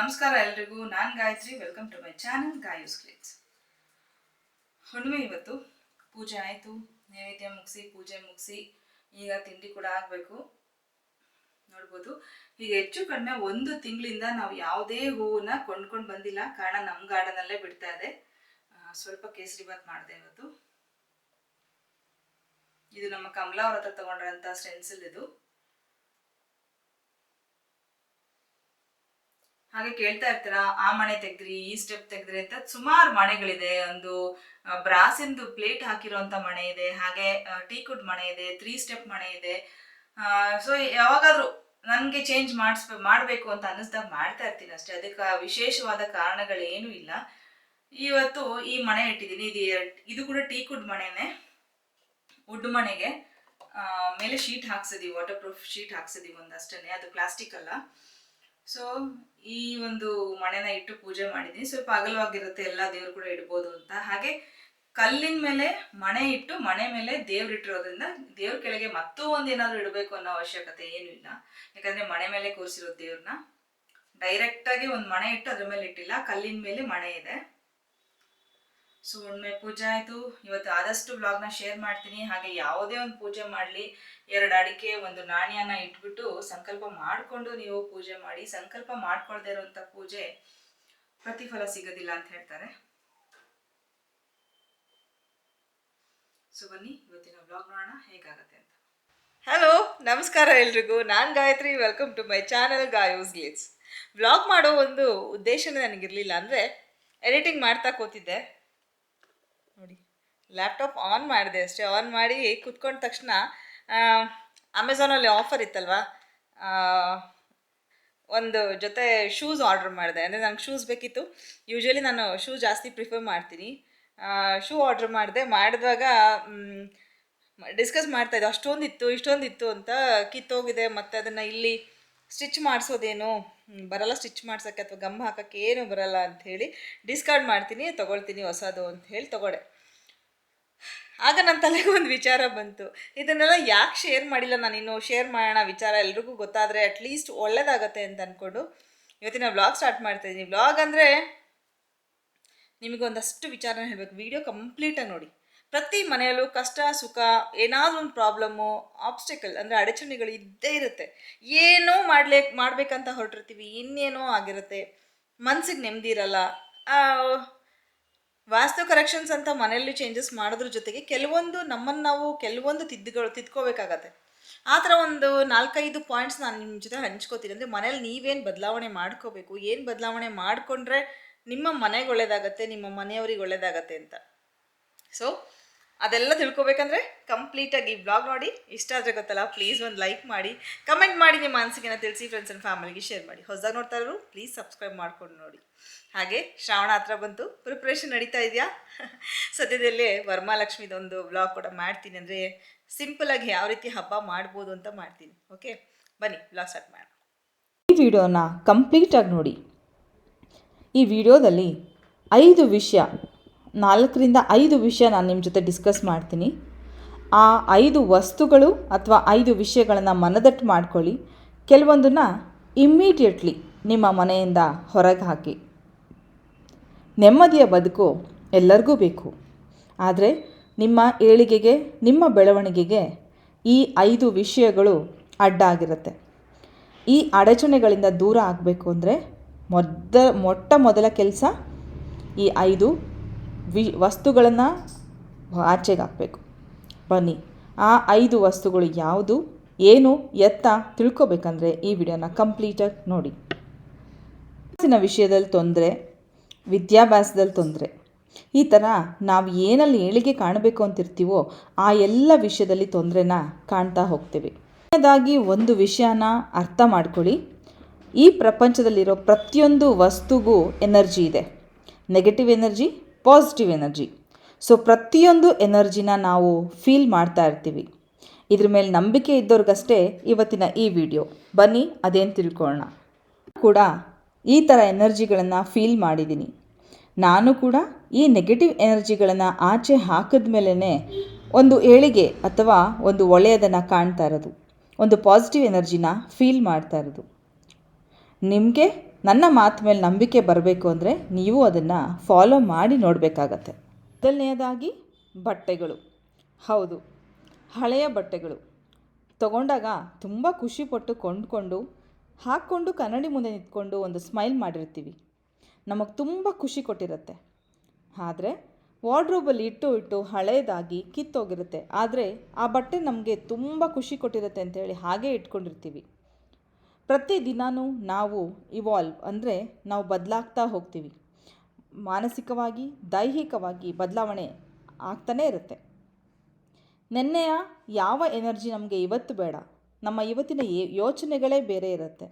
ನಮಸ್ಕಾರ ಎಲ್ರಿಗೂ. ನಾನು Gayathri. Welcome to my channel Gayu's clicks ಹುಣ್ಣಿಮೆ ಇವತ್ತು. ಪೂಜೆ ಆಯಿತು. ನೈವೇದ್ಯ ಮುಗಿಸಿ, ಪೂಜೆ ಮುಗಿಸಿ ಈಗ ತಿಂಡಿ ಕೂಡ ಆಗಬೇಕು. ನೋಡ್ಬೋದು. ಈಗ ಹೆಚ್ಚು ಕಡಿಮೆ ಒಂದು ತಿಂಗಳಿಂದ ನಾವು ಯಾವುದೇ ಹೂವನ್ನ ಕೊಂಡ್ಕೊಂಡು ಬಂದಿಲ್ಲ. ಕಾರಣ ನಮ್ಮ ಗಾರ್ಡನಲ್ಲೇ ಬಿಡ್ತಾ ಇದೆ. ಸ್ವಲ್ಪ ಕೇಸರಿ ಬಾತ್ ಮಾಡಿದೆ ಇವತ್ತು. ಇದು ನಮ್ಮ ಕಮಲಾ ಅವ್ರ ಹತ್ರ ತಗೊಂಡ್ರಂತ ಸ್ಟೆನ್ಸಿಲ್ ಇದು. ಹಾಗೆ ಕೇಳ್ತಾ ಇರ್ತೀರ, ಆ ಮಣೆ ತೆಗ್ದ್ರಿ, ಈ ಸ್ಟೆಪ್ ತೆಗ್ದ್ರಿ ಅಂತ ಸುಮಾರು ಮಣೆಗಳಿದೆ. ಒಂದು ಬ್ರಾಸಿಂದು ಪ್ಲೇಟ್ ಹಾಕಿರುವಂತ ಮಣೆ ಇದೆ, ಹಾಗೆ ಟೀಕುಡ್ ಮಣೆ ಇದೆ ತ್ರೀ ಸ್ಟೆಪ್ ಮಣೆ ಇದೆ. ಸೊ ಯಾವಾಗಾದ್ರೂ ನನಗೆ ಚೇಂಜ್ ಮಾಡಿಸ್ಬೇ ಮಾಡಬೇಕು ಅಂತ ಅನ್ನಿಸ್ದಾಗ ಮಾಡ್ತಾ ಇರ್ತೀನಿ ಅಷ್ಟೇ. ಅದಕ್ಕೆ ವಿಶೇಷವಾದ ಕಾರಣಗಳೇನೂ ಇಲ್ಲ. ಇವತ್ತು ಈ ಮಣೆ ಇಟ್ಟಿದ್ದೀನಿ. ಇದು ಇದು ಕೂಡ ಟೀಕುಡ್ ಮಣೆನೇ. ವುಡ್ ಮಣೆಗೆ. ಮೇಲೆ ಶೀಟ್ ಹಾಕ್ಸಿದೀವಿ ವಾಟರ್ ಪ್ರೂಫ್ ಶೀಟ್ ಹಾಕ್ಸಿದೀವಿ ಒಂದಷ್ಟೇ ಅದು ಪ್ಲಾಸ್ಟಿಕ್ ಅಲ್ಲ. ಸೊ ಈ ಒಂದು ಮಣೆನ ಇಟ್ಟು ಪೂಜೆ ಮಾಡಿದ್ದೀನಿ ಸ್ವಲ್ಪ ಅಗಲವಾಗಿರುತ್ತೆ, ಎಲ್ಲ ದೇವ್ರು ಕೂಡ ಇಡ್ಬೋದು ಅಂತ. ಹಾಗೆ ಕಲ್ಲಿನ ಮೇಲೆ ಮಣೆ ಇಟ್ಟು ಮಣೆ ಮೇಲೆ ದೇವ್ರು ಇಟ್ಟಿರೋದ್ರಿಂದ ದೇವ್ರ ಕೆಳಗೆ ಮತ್ತೂ ಏನಾದರೂ ಇಡಬೇಕು ಅನ್ನೋ ಅವಶ್ಯಕತೆ ಏನೂ ಇಲ್ಲ. ಯಾಕಂದ್ರೆ ಮಣೆ ಮೇಲೆ ಕೂರಿಸಿರೋ ದೇವ್ರನ್ನ ಡೈರೆಕ್ಟಾಗಿ ಒಂದು ಮಣೆ ಇಟ್ಟು ಅದ್ರ ಮೇಲೆ ಇಟ್ಟಿಲ್ಲ, ಕಲ್ಲಿನ ಮೇಲೆ ಮಣೆ ಇದೆ. ಸೊ ಒಮ್ಮೆ ಪೂಜೆ ಆಯಿತು. ಇವತ್ತು ಆದಷ್ಟು ವ್ಲಾಗ್ನ ಶೇರ್ ಮಾಡ್ತೀನಿ. ಹಾಗೆ ಯಾವುದೇ ಒಂದು ಪೂಜೆ ಮಾಡಲಿ. ಎರಡು ಅಡಿಕೆ, ಒಂದು ನಾಣ್ಯನ ಇಟ್ಬಿಟ್ಟು ಸಂಕಲ್ಪ ಮಾಡಿಕೊಂಡು ನೀವು ಪೂಜೆ ಮಾಡಿ, ಸಂಕಲ್ಪ ಮಾಡ್ಕೊಳ್ದೇ ಇರುವಂಥ ಪೂಜೆ ಪ್ರತಿಫಲ ಸಿಗೋದಿಲ್ಲ ಅಂತ ಹೇಳ್ತಾರೆ. ಸೊ ಬನ್ನಿ, ಇವತ್ತಿನ ವ್ಲಾಗ್ ನೋಡೋಣ. ಹೇಗಾಗತ್ತೆ ಅಂತ. ಹಲೋ ನಮಸ್ಕಾರ ಎಲ್ರಿಗೂ. ನಾನು Gayathri. Welcome to my channel Gayu's glitz blog ಮಾಡೋ ಒಂದು ಉದ್ದೇಶನೇ ನನಗಿರಲಿಲ್ಲ. ಅಂದರೆ ಎಡಿಟಿಂಗ್ ಮಾಡ್ತಾ ಕೂತಿದ್ದೆ. ಲ್ಯಾಪ್ಟಾಪ್ ಆನ್ ಮಾಡಿದೆ ಅಷ್ಟೇ. ಆನ್ ಮಾಡಿ ಕುತ್ಕೊಂಡ ತಕ್ಷಣ ಅಮೆಝಾನಲ್ಲಿ ಆಫರ್ ಇತ್ತಲ್ವಾ? ಒಂದು ಜೊತೆ ಶೂಸ್ ಆರ್ಡ್ರ್ ಮಾಡಿದೆ. ಅಂದರೆ ನಂಗೆ ಶೂಸ್ ಬೇಕಿತ್ತು. ಯೂಶ್ವಲಿ ನಾನು ಶೂ ಜಾಸ್ತಿ ಪ್ರಿಫರ್ ಮಾಡ್ತೀನಿ. ಶೂ ಆರ್ಡ್ರ್ ಮಾಡಿದೆ. ಮಾಡಿದಾಗ ಡಿಸ್ಕಸ್ ಮಾಡ್ತಾಯಿದ್ದೆ ಅಷ್ಟೊಂದಿತ್ತು, ಇಷ್ಟೊಂದಿತ್ತು ಅಂತ ಕಿತ್ತೋಗಿದೆ. ಮತ್ತು ಅದನ್ನು ಇಲ್ಲಿ ಸ್ಟಿಚ್ ಮಾಡಿಸೋದೇನು? ಬರಲ್ಲ ಸ್ಟಿಚ್ ಮಾಡ್ಸೋಕ್ಕೆ ಅಥವಾ ಗಮ್ ಹಾಕೋಕ್ಕೆ ಏನು ಬರಲ್ಲ ಹೇಳಿ ಡಿಸ್ಕಾರ್ಡ್ ಮಾಡ್ತೀನಿ. ತೊಗೊಳ್ತೀನಿ ಹೊಸದು ಅಂತ ಹೇಳಿ ತೊಗೊಂಡೆ. ಆಗ ನನ್ನ ತಲೆಗೆ ಒಂದು ವಿಚಾರ ಬಂತು. ಇದನ್ನೆಲ್ಲ ಯಾಕೆ ಶೇರ್ ಮಾಡಿಲ್ಲ ನಾನು? ಇನ್ನು ಶೇರ್ ಮಾಡೋಣ ವಿಚಾರ ಎಲ್ರಿಗೂ ಗೊತ್ತಾದರೆ ಅಟ್ಲೀಸ್ಟ್ ಒಳ್ಳೇದಾಗತ್ತೆ ಅಂತ ಅಂದ್ಕೊಂಡು ಇವತ್ತಿನ ವ್ಲಾಗ್ ಸ್ಟಾರ್ಟ್ ಮಾಡ್ತಾ ಇದ್ದೀನಿ ವ್ಲಾಗ್ ಅಂದರೆ ನಿಮಗೆ ಒಂದಷ್ಟು ವಿಚಾರನ ಹೇಳಬೇಕು. ವಿಡಿಯೋ ಕಂಪ್ಲೀಟಾಗಿ ನೋಡಿ. ಪ್ರತಿ ಮನೆಯಲ್ಲೂ ಕಷ್ಟ, ಸುಖ, ಏನಾದರೂ ಒಂದು ಪ್ರಾಬ್ಲಮ್ಮು ಆಬ್ಸ್ಟೆಕಲ್ ಅಂದರೆ ಅಡಚಣೆಗಳು ಇದ್ದೇ ಇರುತ್ತೆ. ಏನೋ ಮಾಡ್ಲೇ, ಮಾಡಬೇಕಂತ ಹೊರಟಿರ್ತೀವಿ. ಇನ್ನೇನೋ ಆಗಿರುತ್ತೆ. ಮನ್ಸಿಗೆ ನೆಮ್ಮದಿ ಇರಲ್ಲ. ವಾಸ್ತು ಕರೆಕ್ಷನ್ಸ್ ಅಂತ ಮನೆಯಲ್ಲಿ ಚೇಂಜಸ್ ಮಾಡೋದ್ರ ಜೊತೆಗೆ ಕೆಲವೊಂದು ನಮ್ಮನ್ನು ನಾವು ಕೆಲವೊಂದು ತಿದ್ದುಗಳು, ತಿದ್ಕೋಬೇಕಾಗತ್ತೆ. ಆ ಥರ ಒಂದು ನಾಲ್ಕೈದು ಪಾಯಿಂಟ್ಸ್ ನಾನು ನಿಮ್ಮ ಜೊತೆ ಹಂಚ್ಕೋತೀನಿ. ಅಂದರೆ ಮನೇಲಿ ನೀವೇನು ಬದಲಾವಣೆ ಮಾಡ್ಕೋಬೇಕು, ಏನು ಬದಲಾವಣೆ ಮಾಡಿಕೊಂಡ್ರೆ ನಿಮ್ಮ ಮನೆಗೆ ಒಳ್ಳೆಯದಾಗತ್ತೆ ನಿಮ್ಮ ಮನೆಯವ್ರಿಗೆ ಒಳ್ಳೆಯದಾಗತ್ತೆ ಅಂತ. ಸೊ ಅದೆಲ್ಲ ತಿಳ್ಕೊಬೇಕಂದ್ರೆ ಕಂಪ್ಲೀಟಾಗಿ ಈ ಬ್ಲಾಗ್ ನೋಡಿ. ಇಷ್ಟ ಆದರೆ ಗೊತ್ತಲ್ಲ ಪ್ಲೀಸ್ ಒಂದು ಲೈಕ್ ಮಾಡಿ. ಕಮೆಂಟ್ ಮಾಡಿ ನಿಮ್ಮ ಅನಿಸಿಕೆನ ತಿಳಿಸಿ ಫ್ರೆಂಡ್ಸ್ ಆ್ಯಂಡ್ ಫ್ಯಾಮಿಲಿಗೆ ಶೇರ್ ಮಾಡಿ. ಹೊಸದಾಗಿ ನೋಡ್ತಾ ಇರೋರು ಪ್ಲೀಸ್ ಸಬ್ಸ್ಕ್ರೈಬ್ ಮಾಡ್ಕೊಂಡು ನೋಡಿ. ಹಾಗೆ ಶ್ರಾವಣ ಹತ್ರ ಬಂತು. ಪ್ರಿಪ್ರೇಷನ್ ನಡೀತಾ ಇದೆಯಾ? ಸದ್ಯದಲ್ಲೇ ವರ್ಮಾಲಕ್ಷ್ಮಿದೊಂದು ಬ್ಲಾಗ್ ಕೂಡ ಮಾಡ್ತೀನಿ ಅಂದರೆ ಸಿಂಪಲಾಗಿ ಯಾವ ರೀತಿ ಹಬ್ಬ ಮಾಡ್ಬೋದು ಅಂತ ಮಾಡ್ತೀನಿ. ಓಕೆ ಬನ್ನಿ ಬ್ಲಾಗ್ ಸ್ಟಾರ್ಟ್ ಮಾಡೋಣ. ಈ ವಿಡಿಯೋನ ಕಂಪ್ಲೀಟಾಗಿ ನೋಡಿ. ಈ ವಿಡಿಯೋದಲ್ಲಿ ಐದು ವಿಷಯ. ನಾಲ್ಕರಿಂದ ಐದು ವಿಷಯ ನಾನು ನಿಮ್ಮ ಜೊತೆ ಡಿಸ್ಕಸ್ ಮಾಡ್ತೀನಿ. ಆ ಐದು ವಸ್ತುಗಳು ಅಥವಾ ಐದು ವಿಷಯಗಳನ್ನು ಮನದಟ್ಟು ಮಾಡ್ಕೊಳ್ಳಿ. ಕೆಲವೊಂದನ್ನು ಇಮ್ಮಿಡಿಯೇಟ್ಲಿ ನಿಮ್ಮ ಮನೆಯಿಂದ ಹೊರಗೆ ಹಾಕಿ. ನೆಮ್ಮದಿಯ ಬದುಕು ಎಲ್ಲರಿಗೂ ಬೇಕು. ಆದರೆ ನಿಮ್ಮ ಏಳಿಗೆಗೆ, ನಿಮ್ಮ ಬೆಳವಣಿಗೆಗೆ ಈ ಐದು ವಿಷಯಗಳು ಅಡ್ಡ ಆಗಿರುತ್ತೆ ಈ ಅಡಚಣೆಗಳಿಂದ ದೂರ ಆಗಬೇಕು ಅಂದರೆ ಮೊದ ಮೊಟ್ಟ ಮೊದಲ ಕೆಲಸ ಈ ಐದು ವಿ, ವಸ್ತುಗಳನ್ನು ಆಚೆಗೆ ಹಾಕಬೇಕು. ಬನ್ನಿ, ಆ ಐದು ವಸ್ತುಗಳು ಯಾವುದು, ಏನು, ಎತ್ತ ತಿಳ್ಕೊಬೇಕಂದ್ರೆ ಈ ವಿಡಿಯೋನ ಕಂಪ್ಲೀಟಾಗಿ ನೋಡಿ. ಹಣಕಾಸಿನ ವಿಷಯದಲ್ಲಿ ತೊಂದರೆ, ವಿದ್ಯಾಭ್ಯಾಸದಲ್ಲಿ ತೊಂದರೆ. ಈ ಥರ ನಾವು ಏನಲ್ಲಿ ಏಳಿಗೆ ಕಾಣಬೇಕು ಅಂತಿರ್ತೀವೋ ಆ ಎಲ್ಲ ವಿಷಯದಲ್ಲಿ ತೊಂದರೆನ ಕಾಣ್ತಾ ಹೋಗ್ತೇವೆ. ಕೊನೆಯದಾಗಿ ಒಂದು ವಿಷಯನ ಅರ್ಥ ಮಾಡ್ಕೊಳ್ಳಿ. ಈ ಪ್ರಪಂಚದಲ್ಲಿರೋ ಪ್ರತಿಯೊಂದು ವಸ್ತುಗೂ ಎನರ್ಜಿ ಇದೆ. Negative energy positive energy so ಪ್ರತಿಯೊಂದು ಎನರ್ಜಿನ ನಾವು ಫೀಲ್ ಮಾಡ್ತಾ ಇರ್ತೀವಿ. ಇದ್ರ ಮೇಲೆ ನಂಬಿಕೆ ಇದ್ದವ್ರಿಗಷ್ಟೇ ಇವತ್ತಿನ ಈ ವಿಡಿಯೋ ಬನ್ನಿ, ಅದೇನು ತಿಳ್ಕೊಳ್ಳೋಣ. ಕೂಡ ಈ ಥರ ಎನರ್ಜಿಗಳನ್ನು ಫೀಲ್ ಮಾಡಿದ್ದೀನಿ. ನಾನು ಕೂಡ ಈ ನೆಗೆಟಿವ್ ಎನರ್ಜಿಗಳನ್ನು ಆಚೆ ಹಾಕಿದ ಮೇಲೇ ಒಂದು ಏಳಿಗೆ ಅಥವಾ ಒಂದು ಒಳ್ಳೆಯದನ್ನು ಕಾಣ್ತಾ ಇರೋದು. ಒಂದು ಪಾಸಿಟಿವ್ ಎನರ್ಜಿನ ಫೀಲ್ ಮಾಡ್ತಾ ಇರೋದು. ನಿಮಗೆ ನನ್ನ ಮಾತು ಮೇಲೆ ನಂಬಿಕೆ ಬರಬೇಕು ಅಂದರೆ ನೀವು ಅದನ್ನು ಫಾಲೋ ಮಾಡಿ ನೋಡಬೇಕಾಗತ್ತೆ. ಮೊದಲನೆಯದಾಗಿ ಬಟ್ಟೆಗಳು. ಹೌದು, ಹಳೆಯ ಬಟ್ಟೆಗಳು. ತಗೊಂಡಾಗ ತುಂಬ ಖುಷಿಪಟ್ಟು ಕೊಂಡ್ಕೊಂಡು, ಹಾಕ್ಕೊಂಡು ಕನ್ನಡಿ ಮುಂದೆ ನಿಂತ್ಕೊಂಡು ಒಂದು ಸ್ಮೈಲ್ ಮಾಡಿರ್ತೀವಿ. ನಮಗೆ ತುಂಬ ಖುಷಿ ಕೊಟ್ಟಿರುತ್ತೆ. ಆದರೆ, ವಾರ್ಡ್ರೋಬಲ್ಲಿ ಇಟ್ಟು ಇಟ್ಟು ಹಳೆಯದಾಗಿ ಕಿತ್ತೋಗಿರುತ್ತೆ. ಆದರೆ ಆ ಬಟ್ಟೆ ನಮಗೆ ತುಂಬ ಖುಷಿ ಕೊಟ್ಟಿರುತ್ತೆ ಅಂತೇಳಿ ಹಾಗೇ ಇಟ್ಕೊಂಡಿರ್ತೀವಿ. ಪ್ರತಿದಿನವೂ ನಾವು ಇವಾಲ್ವ್ ಅಂದರೆ ನಾವು ಬದಲಾಗ್ತಾ ಹೋಗ್ತೀವಿ. ಮಾನಸಿಕವಾಗಿ, ದೈಹಿಕವಾಗಿ ಬದಲಾವಣೆ ಆಗ್ತಾನೇ ಇರುತ್ತೆ. ನೆನ್ನೆಯ ಯಾವ ಎನರ್ಜಿ ನಮಗೆ ಇವತ್ತು ಬೇಡ? ನಮ್ಮ ಇವತ್ತಿನ ಯೋಚನೆಗಳೇ ಬೇರೆ ಇರುತ್ತೆ.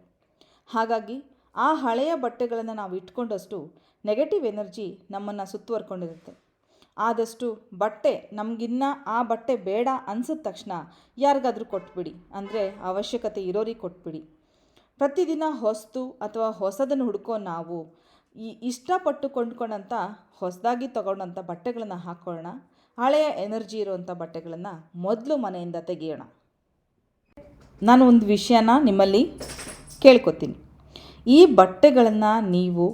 ಹಾಗಾಗಿ ಆ ಹಳೆಯ ಬಟ್ಟೆಗಳನ್ನು ನಾವು ಇಟ್ಕೊಂಡಷ್ಟು ನೆಗೆಟಿವ್ ಎನರ್ಜಿ ನಮ್ಮನ್ನು ಸುತ್ತುವರ್ಕೊಂಡಿರುತ್ತೆ. ಆದಷ್ಟು ಬಟ್ಟೆ, ನಮಗಿನ್ನ ಆ ಬಟ್ಟೆ ಬೇಡ ಅನ್ಸಿದ ತಕ್ಷಣ ಯಾರಿಗಾದರೂ ಕೊಟ್ಬಿಡಿ. ಅಂದರೆ ಅವಶ್ಯಕತೆ ಇರೋರಿಗೆ ಕೊಟ್ಬಿಡಿ. ಪ್ರತಿದಿನ ಹೊಸ್ತು ಅಥವಾ ಹೊಸದನ್ನು ಹುಡ್ಕೋ ನಾವು ಈ ಇಷ್ಟಪಟ್ಟು ಕೊಂಡ್ಕೊಂಡಂಥ ಹೊಸದಾಗಿ ತಗೊಂಡಂಥ ಬಟ್ಟೆಗಳನ್ನು ಹಾಕ್ಕೊಳ್ಳೋಣ ಹಳೆಯ ಎನರ್ಜಿ ಇರುವಂಥ ಬಟ್ಟೆಗಳನ್ನು ಮೊದಲು ಮನೆಯಿಂದ ತೆಗೆಯೋಣ. ನಾನು ಒಂದು ವಿಷಯನ ನಿಮ್ಮಲ್ಲಿ ಕೇಳ್ಕೊತೀನಿ. ಈ ಬಟ್ಟೆಗಳನ್ನು ನೀವು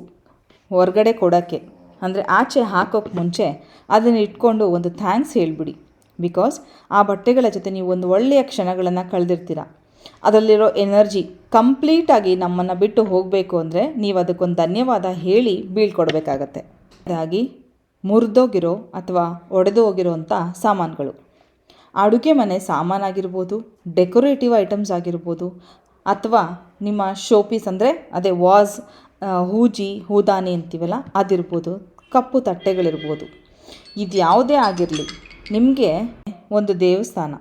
ಹೊರಗಡೆ ಕೊಡೋಕ್ಕೆ, ಅಂದರೆ ಆಚೆ ಹಾಕೋಕ್ಕೆ ಮುಂಚೆ ಅದನ್ನು ಇಟ್ಕೊಂಡು ಒಂದು ಥ್ಯಾಂಕ್ಸ್ ಹೇಳಿಬಿಡಿ. ಬಿಕಾಸ್ ಆ ಬಟ್ಟೆಗಳ ಜೊತೆ ನೀವು ಒಂದು ಒಳ್ಳೆಯ ಕ್ಷಣಗಳನ್ನು ಕಳೆದಿರ್ತೀರ. ಅದರಲ್ಲಿರೋ ಎನರ್ಜಿ ಕಂಪ್ಲೀಟಾಗಿ ನಮ್ಮನ್ನು ಬಿಟ್ಟು ಹೋಗಬೇಕು ಅಂದರೆ ನೀವು ಅದಕ್ಕೊಂದು ಧನ್ಯವಾದ ಹೇಳಿ ಬೀಳ್ಕೊಡ್ಬೇಕಾಗತ್ತೆ. ಅದಾಗಿ ಮುರಿದೋಗಿರೋ ಅಥವಾ ಒಡೆದು ಹೋಗಿರೋಂಥ ಸಾಮಾನುಗಳು. ಅಡುಗೆ ಮನೆ ಸಾಮಾನಾಗಿರ್ಬೋದು, ಡೆಕೋರೇಟಿವ್ ಐಟಮ್ಸ್ ಆಗಿರ್ಬೋದು, ಅಥವಾ ನಿಮ್ಮ ಶೋಪೀಸ್ ಅಂದರೆ ಅದೇ ವಾಸ್ ಹೂಜಿ, ಹೂದಾನಿ ಅಂತೀವಲ್ಲ ಅದಿರ್ಬೋದು, ಕಪ್ಪು ತಟ್ಟೆಗಳಿರ್ಬೋದು. ಇದು ಯಾವುದೇ ಆಗಿರಲಿ, ನಿಮಗೆ ಒಂದು ದೇವಸ್ಥಾನ.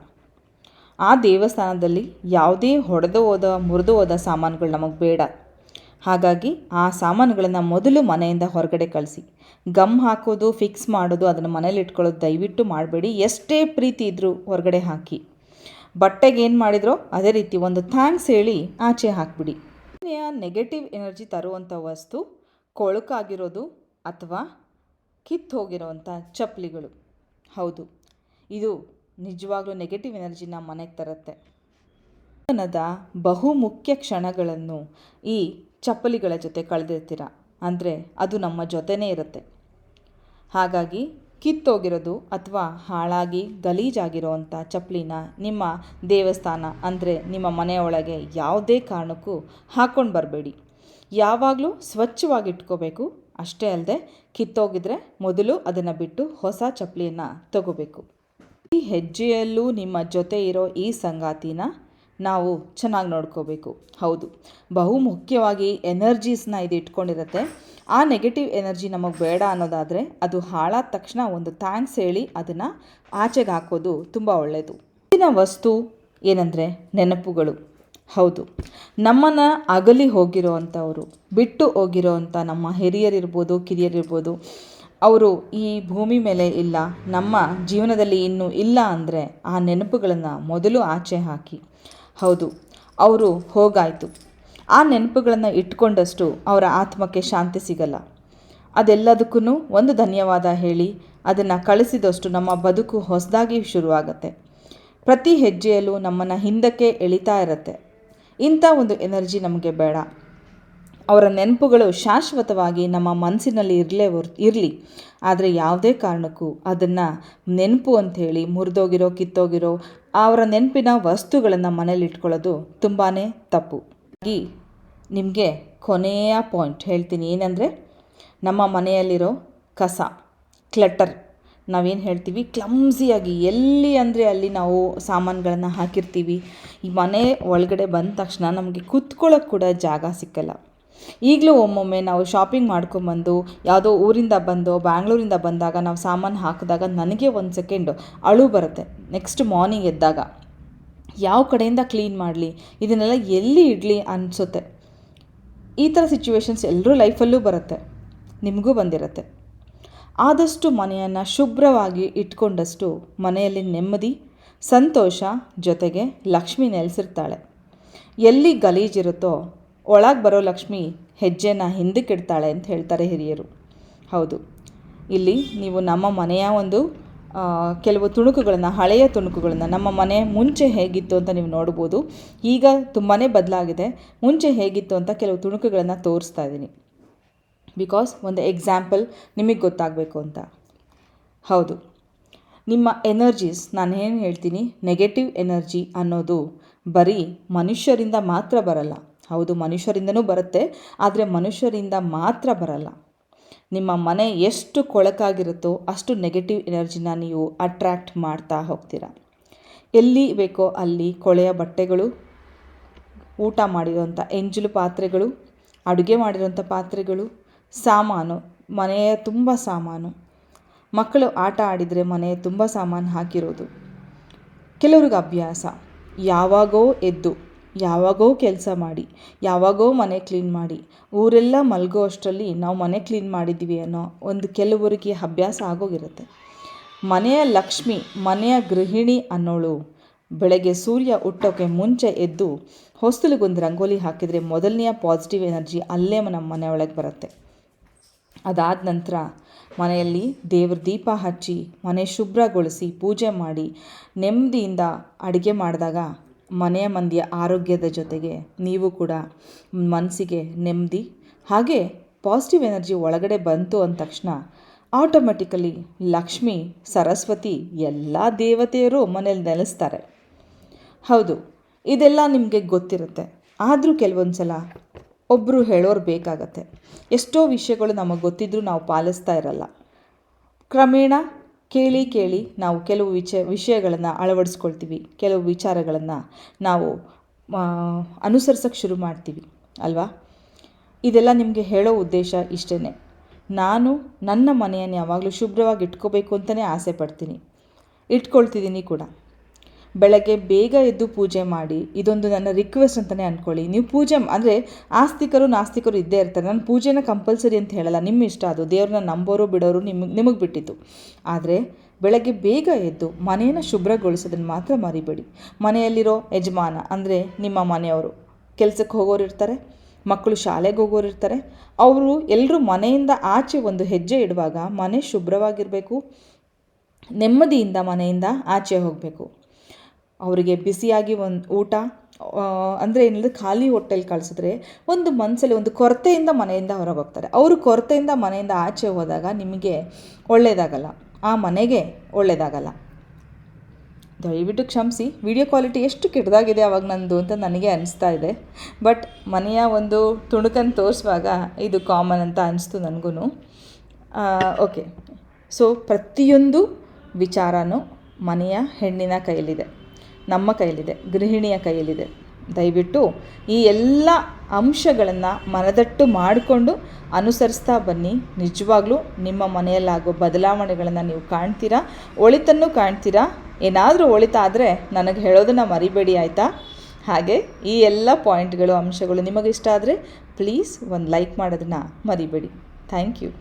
ಆ ದೇವಸ್ಥಾನದಲ್ಲಿ ಯಾವುದೇ ಹೊಡೆದು ಹೋದ, ಮುರಿದು ಹೋದ ಸಾಮಾನುಗಳು ನಮಗೆ ಬೇಡ. ಹಾಗಾಗಿ ಆ ಸಾಮಾನುಗಳನ್ನು ಮೊದಲು ಮನೆಯಿಂದ ಹೊರಗಡೆ ಕಳಿಸಿ. ಗಮ್ ಹಾಕೋದು ಫಿಕ್ಸ್ ಮಾಡೋದು, ಅದನ್ನು ಮನೇಲಿ ಇಟ್ಕೊಳ್ಳೋದು ದಯವಿಟ್ಟು ಮಾಡಬೇಡಿ. ಎಷ್ಟೇ ಪ್ರೀತಿ ಇದ್ದರೂ ಹೊರಗಡೆ ಹಾಕಿ. ಬಟ್ಟೆಗೆ ಏನು ಮಾಡಿದ್ರೋ ಅದೇ ರೀತಿ ಒಂದು ಥ್ಯಾಂಕ್ಸ್ ಹೇಳಿ ಆಚೆ ಹಾಕಿಬಿಡಿ. ನೆಗೆಟಿವ್ ಎನರ್ಜಿ ತರುವಂಥ ವಸ್ತು ಕೊಳಕಾಗಿರೋದು ಅಥವಾ ಕಿತ್ತು ಹೋಗಿರೋವಂಥ ಚಪ್ಪಲಿಗಳು. ಹೌದು. ಇದು ನಿಜವಾಗ್ಲೂ ನೆಗೆಟಿವ್ ಎನರ್ಜಿನ ಮನೆಗೆ ತರುತ್ತೆ. ಜೀವನದ ಬಹುಮುಖ್ಯ ಕ್ಷಣಗಳನ್ನು ಈ ಚಪ್ಪಲಿಗಳ ಜೊತೆ ಕಳೆದಿರ್ತೀರ? ಅಂದರೆ ಅದು ನಮ್ಮ ಜೊತೆನೇ ಇರುತ್ತೆ. ಹಾಗಾಗಿ ಕಿತ್ತೋಗಿರೋದು ಅಥವಾ ಹಾಳಾಗಿ ಗಲೀಜಾಗಿರೋವಂಥ ಚಪ್ಪಲಿನ ನಿಮ್ಮ ದೇವಸ್ಥಾನ ಅಂದರೆ ನಿಮ್ಮ ಮನೆಯೊಳಗೆ ಯಾವುದೇ ಕಾರಣಕ್ಕೂ ಹಾಕ್ಕೊಂಡು ಬರಬೇಡಿ. ಯಾವಾಗಲೂ ಸ್ವಚ್ಛವಾಗಿ ಇಟ್ಕೋಬೇಕು ಅಷ್ಟೇ ಅಲ್ಲದೆ ಕಿತ್ತೋಗಿದ್ರೆ ಮೊದಲು ಅದನ್ನು ಬಿಟ್ಟು ಹೊಸ ಚಪ್ಪಲಿಯನ್ನು ತಗೋಬೇಕು. ಈ ಹೆಜ್ಜೆಯಲ್ಲೂ ನಿಮ್ಮ ಜೊತೆ ಇರೋ ಈ ಸಂಗಾತಿನ ನಾವು ಚೆನ್ನಾಗಿ ನೋಡ್ಕೋಬೇಕು. ಹೌದು, ಬಹು ಮುಖ್ಯವಾಗಿ ಎನರ್ಜೀಸ್ನ ಇದು ಇಟ್ಕೊಂಡಿರುತ್ತೆ. ಆ ನೆಗೆಟಿವ್ ಎನರ್ಜಿ ನಮಗೆ ಬೇಡ ಅನ್ನೋದಾದರೆ ಅದು ಹಾಳಾದ ತಕ್ಷಣ ಒಂದು ಥ್ಯಾಂಕ್ಸ್ ಹೇಳಿ ಅದನ್ನು ಆಚೆಗೆ ಹಾಕೋದು ತುಂಬ ಒಳ್ಳೆಯದು ಮುಂದಿನ ವಸ್ತು ಏನಂದರೆ ನೆನಪುಗಳು. ಹೌದು, ನಮ್ಮನ್ನು ಅಗಲಿ ಹೋಗಿರೋ ಅಂಥವರು ಬಿಟ್ಟು ಹೋಗಿರೋ ಅಂಥ ನಮ್ಮ ಹಿರಿಯರಿರ್ಬೋದು, ಕಿರಿಯರಿರ್ಬೋದು ಅವರು ಈ ಭೂಮಿ ಮೇಲೆ ಇಲ್ಲ, ನಮ್ಮ ಜೀವನದಲ್ಲಿ ಇನ್ನೂ ಇಲ್ಲ ಅಂದರೆ ಆ ನೆನಪುಗಳನ್ನು ಮೊದಲು ಆಚೆ ಹಾಕಿ. ಹೌದು, ಅವರು ಹೋಗಾಯಿತು. ಆ ನೆನಪುಗಳನ್ನು ಇಟ್ಕೊಂಡಷ್ಟು ಅವರ ಆತ್ಮಕ್ಕೆ ಶಾಂತಿ ಸಿಗಲ್ಲ. ಅದೆಲ್ಲದಕ್ಕೂ ಒಂದು ಧನ್ಯವಾದ ಹೇಳಿ ಅದನ್ನು ಕಳಿಸಿದಷ್ಟು ನಮ್ಮ ಬದುಕು ಹೊಸದಾಗಿ ಶುರುವಾಗತ್ತೆ. ಪ್ರತಿ ಹೆಜ್ಜೆಯಲ್ಲೂ ನಮ್ಮನ್ನು ಹಿಂದಕ್ಕೆ ಎಳಿತಾ ಇರುತ್ತೆ. ಇಂಥ ಒಂದು ಎನರ್ಜಿ ನಮಗೆ ಬೇಡ. ಅವರ ನೆನಪುಗಳು ಶಾಶ್ವತವಾಗಿ ನಮ್ಮ ಮನಸ್ಸಿನಲ್ಲಿ ಇರಲೇ ಇರಲಿ. ಆದರೆ ಯಾವುದೇ ಕಾರಣಕ್ಕೂ ಅದನ್ನು ನೆನಪು ಅಂಥೇಳಿ ಮುರಿದೋಗಿರೋ, ಕಿತ್ತೋಗಿರೋ ಅವರ ನೆನಪಿನ ವಸ್ತುಗಳನ್ನು ಮನೇಲಿ ಇಟ್ಕೊಳ್ಳೋದು ತುಂಬಾ ತಪ್ಪು. ಹಾಗಾಗಿ ನಿಮಗೆ ಕೊನೆಯ ಪಾಯಿಂಟ್ ಹೇಳ್ತೀನಿ. ಏನಂದರೆ ನಮ್ಮ ಮನೆಯಲ್ಲಿರೋ ಕಸ ಕ್ಲಟರ್ ನಾವೇನು ಹೇಳ್ತೀವಿ? ಕ್ಲಮ್ಸಿಯಾಗಿ ಎಲ್ಲಿ ಅಂದರೆ ಅಲ್ಲಿ ನಾವು ಸಾಮಾನುಗಳನ್ನು ಹಾಕಿರ್ತೀವಿ. ಈ ಮನೆ ಒಳಗಡೆ ಬಂದ ತಕ್ಷಣ ನಮಗೆ ಕೂತ್ಕೊಳ್ಳೋಕೆ ಕೂಡ ಜಾಗ ಸಿಕ್ಕಲ್ಲ. ಈಗಲೂ ಒಮ್ಮೊಮ್ಮೆ ನಾವು ಶಾಪಿಂಗ್ ಮಾಡ್ಕೊಂಬಂದು, ಯಾವುದೋ ಊರಿಂದ ಬಂದೋ ಬ್ಯಾಂಗ್ಳೂರಿಂದ ಬಂದಾಗ ನಾವು ಸಾಮಾನು ಹಾಕಿದಾಗ ನನಗೆ ಒಂದು ಸೆಕೆಂಡು ಅಳು ಬರುತ್ತೆ. ನೆಕ್ಸ್ಟ್ ಮಾರ್ನಿಂಗ್ ಎದ್ದಾಗ, ಯಾವ ಕಡೆಯಿಂದ ಕ್ಲೀನ್ ಮಾಡಲಿ? ಇದನ್ನೆಲ್ಲ ಎಲ್ಲಿ ಇಡಲಿ? ಅನಿಸುತ್ತೆ. ಈ ಥರ ಸಿಚುವೇಷನ್ಸ್ ಎಲ್ಲರೂ ಲೈಫಲ್ಲೂ ಬರುತ್ತೆ. ನಿಮಗೂ ಬಂದಿರುತ್ತೆ. ಆದಷ್ಟು ಮನೆಯನ್ನು ಶುಭ್ರವಾಗಿ ಇಟ್ಕೊಂಡಷ್ಟು ಮನೆಯಲ್ಲಿ ನೆಮ್ಮದಿ, ಸಂತೋಷ ಜೊತೆಗೆ ಲಕ್ಷ್ಮಿ ನೆಲೆಸಿರ್ತಾಳೆ. ಎಲ್ಲಿ ಗಲೀಜಿರುತ್ತೋ ಒಳಗೆ ಬರೋ ಲಕ್ಷ್ಮಿ ಹೆಜ್ಜೆನ ಹಿಂದಕ್ಕಿಡ್ತಾಳೆ ಅಂತ ಹೇಳ್ತಾರೆ ಹಿರಿಯರು. ಹೌದು. ಇಲ್ಲಿ ನೀವು ನಮ್ಮ ಮನೆಯ ಒಂದು ಕೆಲವು ತುಣುಕುಗಳನ್ನು, ಹಳೆಯ ತುಣುಕುಗಳನ್ನು, ನಮ್ಮ ಮನೆ ಮುಂಚೆ ಹೇಗಿತ್ತು ಅಂತ ನೀವು ನೋಡ್ಬೋದು. ಈಗ ತುಂಬಾ ಬದಲಾಗಿದೆ. ಮುಂಚೆ ಹೇಗಿತ್ತು ಅಂತ ಕೆಲವು ತುಣುಕುಗಳನ್ನು ತೋರಿಸ್ತಾ ಇದ್ದೀನಿ. ಬಿಕಾಸ್ ಒಂದು ಎಕ್ಸಾಂಪಲ್ ನಿಮಗೆ ಗೊತ್ತಾಗಬೇಕು ಅಂತ. ಹೌದು. ನಿಮ್ಮ ಎನರ್ಜೀಸ್ ನಾನು ಏನು ಹೇಳ್ತೀನಿ ನೆಗೆಟಿವ್ ಎನರ್ಜಿ ಅನ್ನೋದು ಬರೀ ಮನುಷ್ಯರಿಂದ ಮಾತ್ರ ಬರಲ್ಲ. ಹೌದು, ಮನುಷ್ಯರಿಂದನೂ ಬರುತ್ತೆ, ಆದರೆ ಮನುಷ್ಯರಿಂದ ಮಾತ್ರ ಬರಲ್ಲ. ನಿಮ್ಮ ಮನೆ ಎಷ್ಟು ಕೊಳಕಾಗಿರುತ್ತೋ ಅಷ್ಟು ನೆಗೆಟಿವ್ ಎನರ್ಜಿನ ನೀವು ಅಟ್ರ್ಯಾಕ್ಟ್ ಮಾಡ್ತಾ ಹೋಗ್ತೀರ. ಎಲ್ಲಿ ಬೇಕೋ ಅಲ್ಲಿ ಕೊಳೆಯ ಬಟ್ಟೆಗಳು, ಊಟ ಮಾಡಿರೋಂಥ ಎಂಜಲು ಪಾತ್ರೆಗಳು, ಅಡುಗೆ ಮಾಡಿರೋಂಥ ಪಾತ್ರೆಗಳು, ಸಾಮಾನು, ಮನೆಯ ತುಂಬ ಸಾಮಾನು. ಮಕ್ಕಳು ಆಟ ಆಡಿದರೆ ಮನೆಯ ತುಂಬ ಸಾಮಾನು ಹಾಕಿರೋದು. ಕೆಲವ್ರಿಗೆ ಅಭ್ಯಾಸ, ಯಾವಾಗೋ ಎದ್ದು ಯಾವಾಗೋ ಕೆಲಸ ಮಾಡಿ, ಯಾವಾಗೋ ಮನೆ ಕ್ಲೀನ್ ಮಾಡಿ. ಊರೆಲ್ಲ ಮಲಗೋ ಅಷ್ಟರಲ್ಲಿ ನಾವು ಮನೆ ಕ್ಲೀನ್ ಮಾಡಿದ್ದೀವಿ ಅನ್ನೋ ಒಂದು ಕೆಲವರಿಗೆ ಅಭ್ಯಾಸ ಆಗೋಗಿರುತ್ತೆ. ಮನೆಯ ಲಕ್ಷ್ಮಿ, ಮನೆಯ ಗೃಹಿಣಿ ಅನ್ನೋಳು ಬೆಳಗ್ಗೆ ಸೂರ್ಯ ಹುಟ್ಟೋಕ್ಕೆ ಮುಂಚೆ ಎದ್ದು ಹೊಸ್ತಲಿಗೊಂದು ರಂಗೋಲಿ ಹಾಕಿದರೆ ಮೊದಲನೆಯ ಪಾಸಿಟಿವ್ ಎನರ್ಜಿ ಅಲ್ಲೇ ನಮ್ಮ ಮನೆ ಒಳಗೆ ಬರುತ್ತೆ. ಅದಾದ ನಂತರ ಮನೆಯಲ್ಲಿ ದೇವ್ರ ದೀಪ ಹಚ್ಚಿ, ಮನೆ ಶುಭ್ರಗೊಳಿಸಿ, ಪೂಜೆ ಮಾಡಿ ನೆಮ್ಮದಿಯಿಂದ ಅಡುಗೆ ಮಾಡಿದಾಗ ಮನೆಯ ಮಂದಿಯ ಆರೋಗ್ಯದ ಜೊತೆಗೆ ನೀವು ಕೂಡ ಮನಸ್ಸಿಗೆ ನೆಮ್ಮದಿ ಹಾಗೆ ಪಾಸಿಟಿವ್ ಎನರ್ಜಿ ಒಳಗಡೆ ಬಂತು ಅಂದ ತಕ್ಷಣ ಆಟೋಮೆಟಿಕಲಿ ಲಕ್ಷ್ಮಿ, ಸರಸ್ವತಿ ಎಲ್ಲ ದೇವತೆಯರು ಮನೇಲಿ ನೆಲೆಸ್ತಾರೆ. ಹೌದು, ಇದೆಲ್ಲ ನಿಮಗೆ ಗೊತ್ತಿರುತ್ತೆ. ಆದರೂ ಕೆಲವೊಂದು ಸಲ ಒಬ್ಬರು ಹೇಳೋರು ಬೇಕಾಗತ್ತೆ. ಎಷ್ಟೋ ವಿಷಯಗಳು ನಮಗೆ ಗೊತ್ತಿದ್ದರೂ ನಾವು ಪಾಲಿಸ್ತಾ ಇರಲ್ಲ. ಕ್ರಮೇಣ ಕೇಳಿ ಕೇಳಿ ನಾವು ಕೆಲವು ವಿಚ, ವಿಷಯಗಳನ್ನು ಅಳವಡಿಸ್ಕೊಳ್ತೀವಿ, ಕೆಲವು ವಿಚಾರಗಳನ್ನು ನಾವು ಅನುಸರಿಸೋಕ್ಕೆ ಶುರು ಮಾಡ್ತೀವಿ, ಅಲ್ವಾ? ಇದೆಲ್ಲ ನಿಮಗೆ ಹೇಳೋ ಉದ್ದೇಶ ಇಷ್ಟೇ ನಾನು ನನ್ನ ಮನೆಯನ್ನು ಯಾವಾಗಲೂ ಶುಭ್ರವಾಗಿ ಇಟ್ಕೋಬೇಕು ಅಂತಲೇ ಆಸೆ ಪಡ್ತೀನಿ. ಇಟ್ಕೊಳ್ತಿದ್ದೀನಿ ಕೂಡ. ಬೆಳಗ್ಗೆ ಬೇಗ ಎದ್ದು ಪೂಜೆ ಮಾಡಿ, ಇದೊಂದು ನನ್ನ ರಿಕ್ವೆಸ್ಟ್ ಅಂತಲೇ ಅಂದ್ಕೊಳ್ಳಿ ನೀವು ಪೂಜೆ ಅಂದರೆ ಆಸ್ತಿಕರು ನಾಸ್ತಿಕರು ಇದ್ದೇ ಇರ್ತಾರೆ. ನಾನು ಪೂಜೆನ ಕಂಪಲ್ಸರಿ ಅಂತ ಹೇಳಲ್ಲ, ನಿಮ್ಮ ಇಷ್ಟ ಅದು. ದೇವ್ರನ್ನ ನಂಬೋರು ಬಿಡೋರು ನಿಮಗೆ ನಿಮಗೆ ಬಿಟ್ಟಿತ್ತು. ಆದರೆ ಬೆಳಗ್ಗೆ ಬೇಗ ಎದ್ದು ಮನೆಯನ್ನು ಶುಭ್ರಗೊಳಿಸೋದನ್ನು ಮಾತ್ರ ಮರಿಬೇಡಿ. ಮನೆಯಲ್ಲಿರೋ ಯಜಮಾನ, ಅಂದರೆ ನಿಮ್ಮ ಮನೆಯವರು, ಕೆಲಸಕ್ಕೆ ಹೋಗೋರು ಇರ್ತಾರೆ, ಮಕ್ಕಳು ಶಾಲೆಗೆ ಹೋಗೋರು ಇರ್ತಾರೆ, ಅವರು ಎಲ್ಲರೂ ಮನೆಯಿಂದ ಆಚೆ ಒಂದು ಹೆಜ್ಜೆ ಇಡುವಾಗ ಮನೆ ಶುಭ್ರವಾಗಿರಬೇಕು, ನೆಮ್ಮದಿಯಿಂದ ಮನೆಯಿಂದ ಆಚೆ ಹೋಗಬೇಕು. ಅವರಿಗೆ ಬಿಸಿಯಾಗಿ ಒಂದು ಊಟ ಅಂದರೆ ಏನಿಲ್ಲ, ಖಾಲಿ ಹೊಟ್ಟೆಲಿ ಕಳಿಸಿದ್ರೆ ಒಂದು ಮನಸ್ಸಲ್ಲಿ ಒಂದು ಕೊರತೆಯಿಂದ ಮನೆಯಿಂದ ಹೊರಗೆ ಹೋಗ್ತಾರೆ ಅವರು ಕೊರತೆಯಿಂದ ಮನೆಯಿಂದ ಆಚೆ ಹೋದಾಗ ನಿಮಗೆ ಒಳ್ಳೆಯದಾಗಲ್ಲ ಆ ಮನೆಗೆ ಒಳ್ಳೆಯದಾಗಲ್ಲ ದಯವಿಟ್ಟು ಕ್ಷಮಿಸಿ. ವಿಡಿಯೋ ಕ್ವಾಲಿಟಿ ಎಷ್ಟು ಕೆಟ್ಟದಾಗಿದೆ ಅವಾಗ ನಂದು ಅಂತ ನನಗೆ ಅನಿಸ್ತಾ ಇದೆ. ಬಟ್ ಮನೆಯ ಒಂದು ತುಣುಕನ್ನು ತೋರಿಸುವಾಗ ಇದು ಕಾಮನ್ ಅಂತ ಅನಿಸ್ತು ನನಗೂ ಓಕೆ. ಸೊ ಪ್ರತಿಯೊಂದು ವಿಚಾರನೂ ಮನೆಯ ಹೆಣ್ಣಿನ ಕೈಯಲ್ಲಿದೆ. ನಮ್ಮ ಕೈಯಲ್ಲಿದೆ, ಗೃಹಿಣಿಯ ಕೈಯಲ್ಲಿದೆ. ದಯವಿಟ್ಟು ಈ ಎಲ್ಲ ಅಂಶಗಳನ್ನು ಮನದಟ್ಟು ಮಾಡಿಕೊಂಡು ಅನುಸರಿಸ್ತಾ ಬನ್ನಿ. ನಿಜವಾಗ್ಲೂ ನಿಮ್ಮ ಮನೆಯಲ್ಲಾಗೋ ಬದಲಾವಣೆಗಳನ್ನು ನೀವು ಕಾಣ್ತೀರಾ? ಒಳಿತನ್ನು ಕಾಣ್ತೀರಾ? ಏನಾದರೂ ಒಳಿತಾದರೆ ನನಗೆ ಹೇಳೋದನ್ನು ಮರಿಬೇಡಿ, ಆಯಿತಾ? ಹಾಗೆ ಈ ಎಲ್ಲ ಪಾಯಿಂಟ್ಗಳು, ಅಂಶಗಳು ನಿಮಗಿಷ್ಟ ಆದರೆ ಪ್ಲೀಸ್ ಒಂದು ಲೈಕ್ ಮಾಡೋದನ್ನು ಮರಿಬೇಡಿ. Thank you.